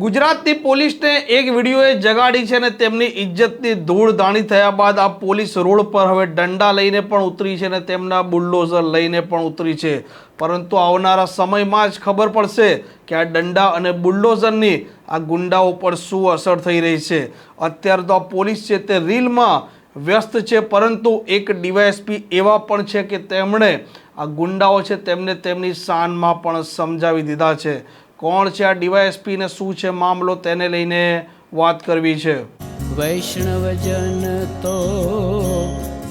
ગુજરાતની પોલીસને એક વિડીયોએ જગાડી છે અને તેમની ઇજ્જતની ધૂળ ધાણી થયા બાદ આ પોલીસ રોડ પર હવે દંડા લઈને પણ ઉતરી છે અને તેમના બુલડોઝર લઈને પણ ઉતરી છે. પરંતુ આવનારા સમયમાં જ ખબર પડશે કે આ દંડા અને બુલડોઝરની આ ગુંડાઓ પર શું અસર થઈ રહી છે. અત્યારે તો આ પોલીસ છે તે રીલમાં વ્યસ્ત છે, પરંતુ એક ડીવાયએસપી એવા પણ છે કે તેમણે આ ગુંડાઓ છે તેમને તેમની શાનમાં પણ સમજાવી દીધા છે. કોણ છે આ ડીવાયએસપી ને શું છે મામલો તેને લઈને વાત કરવી છે? વૈષ્ણવજન તો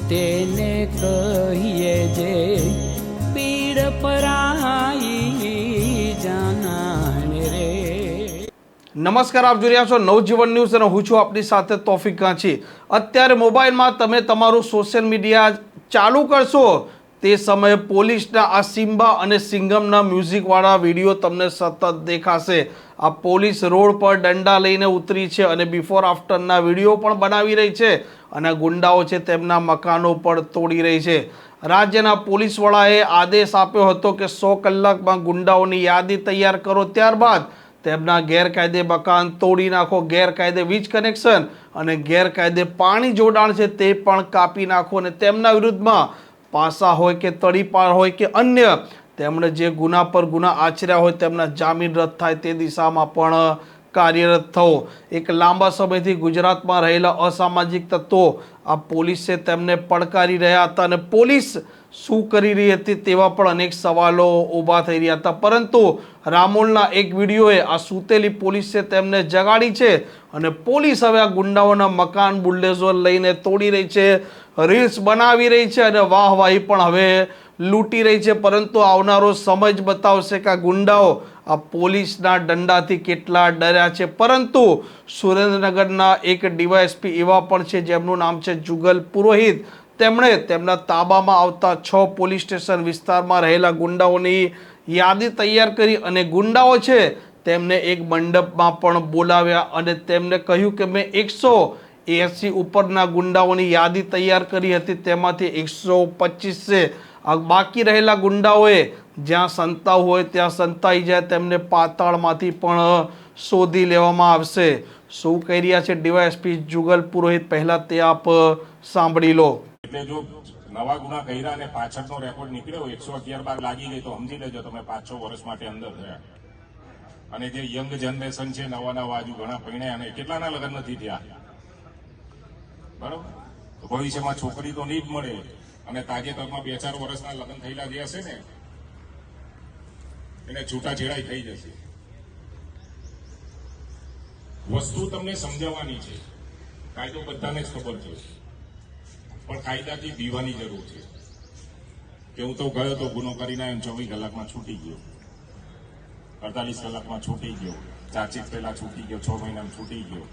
તેને કહીએ જે પીડ પરાઈ જાનાને રે. નમસ્કાર આપ જોઈ રહ્યા છો નવજીવન ન્યૂઝ અને હું છું આપની સાથે તોફિક કાંચી અત્યારે મોબાઈલમાં તમે તમારું સોશિયલ મીડિયા ચાલુ કરશો તે સમયે પોલીસના આ સિમ્બા અને સિંગમના મ્યુઝિકવાળા વીડિયો તમને સતત દેખાશે. આ પોલીસ રોડ પર દંડા લઈને ઉતરી છે અને બિફોર આફ્ટરના વીડિયો પણ બનાવી રહી છે અને ગુંડાઓ છે તેમના મકાનો પણ તોડી રહી છે. રાજ્યના પોલીસ વડાએ આદેશ આપ્યો હતો કે સો કલાકમાં ગુંડાઓની યાદી તૈયાર કરો. ત્યારબાદ તેમના ગેરકાયદે મકાન તોડી નાખો. ગેરકાયદે વીજ કનેક્શન અને ગેરકાયદે પાણી જોડાણ છે તે પણ કાપી નાખો અને તેમના વિરુદ્ધમાં પાસા હોય કે તડીપાર હોય કે અન્ય, તેમણે જે ગુના પર ગુના આચર્યા હોય તેમના જામીન રદ થાય તે દિશામાં પણ કાર્યરત થવો. એક લાંબા સમયથી ગુજરાતમાં રહેલા અસામાજિક તત્વો આ પોલીસે તેમને પડકારી રહ્યા હતા અને પોલીસ શું કરી રહી હતી તેવા પણ અનેક સવાલો ઊભા થઈ રહ્યા હતા. પરંતુ રામોલના એક વિડીયોએ આ સૂતેલી પોલીસે તેમને જગાડી છે અને પોલીસ હવે આ ગુંડાઓના મકાન બુલડેઝર લઈને તોડી રહી છે. રીલ્સ બનાવી રહી છે અને વાહવાહી પણ હવે લૂંટી રહી છે. પરંતુ આવનારો સમય જ બતાવશે કે આ ગુંડાઓ આ પોલીસના દંડાથી કેટલા ડર્યા છે. પરંતુ સુરેન્દ્રનગરના એક ડીવાયએસપી એવા પણ છે જેમનું નામ છે જુગલ પુરોહિત. તેમણે તેમના તાબામાં આવતા છ પોલીસ સ્ટેશન વિસ્તારમાં રહેલા ગુંડાઓની યાદી તૈયાર કરી અને ગુંડાઓ છે તેમને એક મંડપમાં પણ બોલાવ્યા અને તેમને કહ્યું કે, મેં એકસો એસી ઉપરના ગુંડાઓની યાદી તૈયાર કરી હતી. તેમાંથી એકસો પચીસે બાકી રહેલા ગુંડાઓએ જ્યાં સંતાવ હોય ત્યાં સંતાઈ જાય તેમને પાતાળમાંથી પણ શોધી લેવામાં આવશે. શું કહી રહ્યા છે ડીવાયએસપી જુગલ પુરોહિત? પહેલા તે આપ સાંભળી લો. એટલે જો નવા ગુના કર્યા અને પાછળનો રેકોર્ડ નીકળ્યો, એકસો અગિયાર બાર લાગી ગઈ, તો સમજી લેજો તમે પાંચ છ વર્ષ માટે અંદર થયા. અને જે યંગ જનરેશન છે નવા નવા હજુ ઘણા પૈણ્યા અને કેટલાના લગ્ન નથી થયા? બરોબર? ભવિષ્યમાં છોકરી તો નહીં જ મળે અને તાજેતરમાં બે ચાર વર્ષના લગ્ન થયેલા જે હશે ને, એને છૂટાછેડાઈ થઈ જશે. વસ્તુ તમને સમજાવવાની છે. કાયદો બધાને જ ખબર છે. પણ કાયદાથી દીવાની જરૂર છે. કે હું તો ગયો તો ગુનો કરીને આવ્યો ચોવીસ કલાકમાં છૂટી ગયો. અડતાલીસ કલાકમાં છૂટી ગયો. ચારચીત પહેલા છૂટી ગયો, છ મહિનામાં છૂટી ગયો.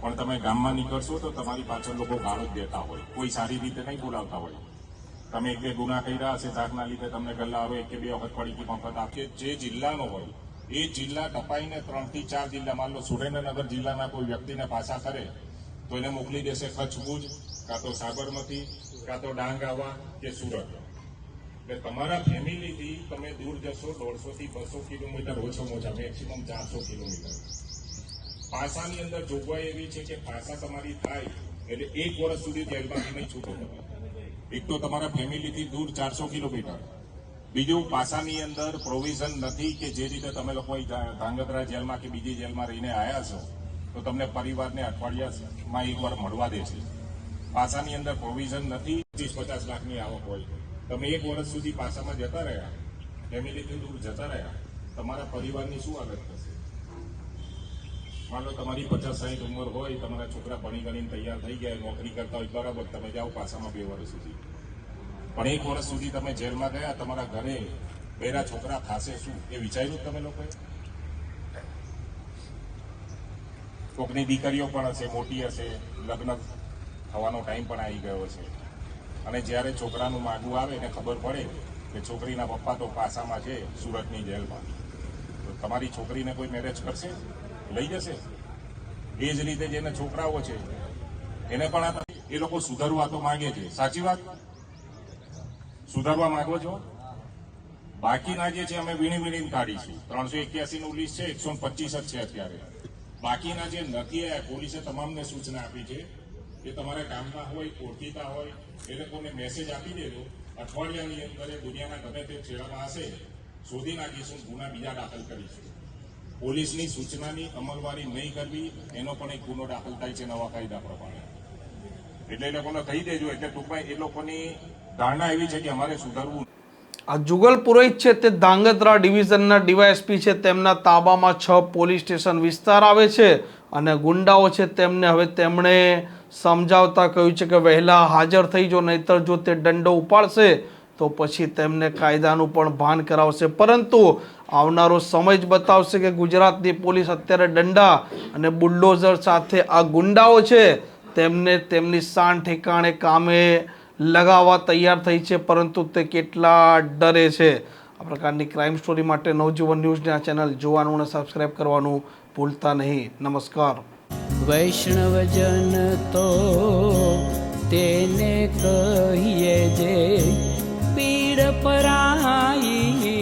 પણ તમે ગામમાં નીકળશો તો તમારી પાછળ લોકો ગાળો જ દેતા હોય. કોઈ સારી રીતે નહીં બોલાવતા હોય. તમે એક બે ગુના કર્યા હશે શાકના લીધે તમને ગલ્લા આવે એક કે બે વખત પડી ગઈ મફત આપે. જે જિલ્લાનો હોય, એ જિલ્લા ટપાઈને ત્રણથી ચાર જિલ્લા, માન લો સુરેન્દ્રનગર જિલ્લાના કોઈ વ્યક્તિને પાછા કરે, તો એને મોકલી દેશે કચ્છ ભુજ કાં તો સાબરમતી, કાં તો ડાંગ આવા કે સુરત. એટલે તમારા ફેમિલીથી તમે દૂર જશો દોઢસો થી બસો કિલોમીટર, ઓછામાં ઓછા મેક્સિમમ ચારસો કિલોમીટર. પાસાની અંદર જોગવાઈ એવી છે કે પાસા તમારી થાય એટલે એક વર્ષ સુધી જેલમાંથી નહીં છૂટો. એક તો તમારા ફેમિલીથી દૂર ચારસો કિલોમીટર. બીજું પાસાની અંદર પ્રોવિઝન નથી કે જે રીતે તમે લોકો ધાંગધ્રા જેલમાં કે બીજી જેલમાં રહીને આવ્યા છો, તો તમને પરિવારને અઠવાડિયામાં એકવાર મળવા દે છે. પાસાની અંદર પ્રોવિઝન નથી ત્રીસ પચાસ લાખની આવક હોય તમે એક વર્ષ સુધી પાસામાં જતા રહ્યા, ફેમિલીથી દૂર જતા રહ્યા, તમારા પરિવારની શું હાલત થશે? માન તમારી પચાસ સાહીઠ ઉંમર હોય, તમારા છોકરા ભણી ગણીને તૈયાર થઈ ગયા, નોકરી કરતા હોય, બરાબર તમે જાઓ પાસામાં બે વર્ષ સુધી. પણ એક વર્ષ સુધી તમે જેલમાં ગયા, તમારા ઘરે બેરા છોકરા ખાશે શું? એ વિચાર્યું તમે લોકોએ? કોકની દીકરીઓ પણ હશે, મોટી હશે, લગ્ન થવાનો ટાઈમ પણ આવી ગયો છે અને જ્યારે છોકરાનું માગું આવે, એને ખબર પડે કે છોકરીના પપ્પા તો પાસામાં છે સુરતની જેલમાં. તો તમારી છોકરીને કોઈ મેરેજ કરશે? લઈ જશે. એ જ રીતે જેને છોકરાઓ છે, એને પણ એ લોકો સુધારવા તો માંગે છે. સાચી વાત? સુધારવા માંગો છો? બાકીના જે છે, અમે વીણી વીણીને કાઢીશું. ત્રણસો એક્યાસી નું લિસ્ટ છે, એકસો પચીસ જ છે અત્યારે. બાકીના જે નથી આવ્યા પોલીસે તમામને સૂચના આપી છે કે તમારા ગામમાં હોય, ઓળખીતા હોય, એ લોકોને મેસેજ આપી દેજો. અઠવાડિયાની અંદર દુનિયાના ગમે તે છેડામાં હશે, શોધી નાખીશું, ગુના બીજા દાખલ કરીશું. પોલીસની સૂચનાની અમલવારી નહીં કરવી, એનો પણ એક ગુનો દાખલ થાય છે નવા કાયદા પ્રમાણે. એટલે એ લોકોને કહી દેજો, એટલે ટૂંકમાં એ લોકોની ધારણા એવી છે કે અમારે સુધારવું આ જુગલ પુરોહિત છે તે ધાંગધ્રા ડિવિઝનના ડીવાયએસપી છે. તેમના તાબામાં છ પોલીસ સ્ટેશન વિસ્તાર આવે છે અને ગુંડાઓ છે તેમને હવે તેમણે સમજાવતા કહ્યું છે કે વહેલા હાજર થઈ જો નહીતર જો તે દંડો ઉપાડશે તો પછી તેમને કાયદાનું પણ ભાન કરાવશે. પરંતુ આવનારો સમય જ બતાવશે કે ગુજરાતની પોલીસ અત્યારે દંડા અને બુલડોઝર સાથે આ ગુંડાઓ છે. તેમને તેમની શાન ઠેકાણે કામે લગાવવા તૈયાર થઈ છે, પરંતુ તે કેટલા ડરે છે. આ પ્રકારની ક્રાઇમ સ્ટોરી માટે નવજીવન ન્યૂઝની આ ચેનલ જોવાનું અને સબસ્ક્રાઇબ કરવાનું ભૂલતા નહીં. નમસ્કાર. વૈષ્ણવજન તો તેને કહીએ જે પીડ પરાઈ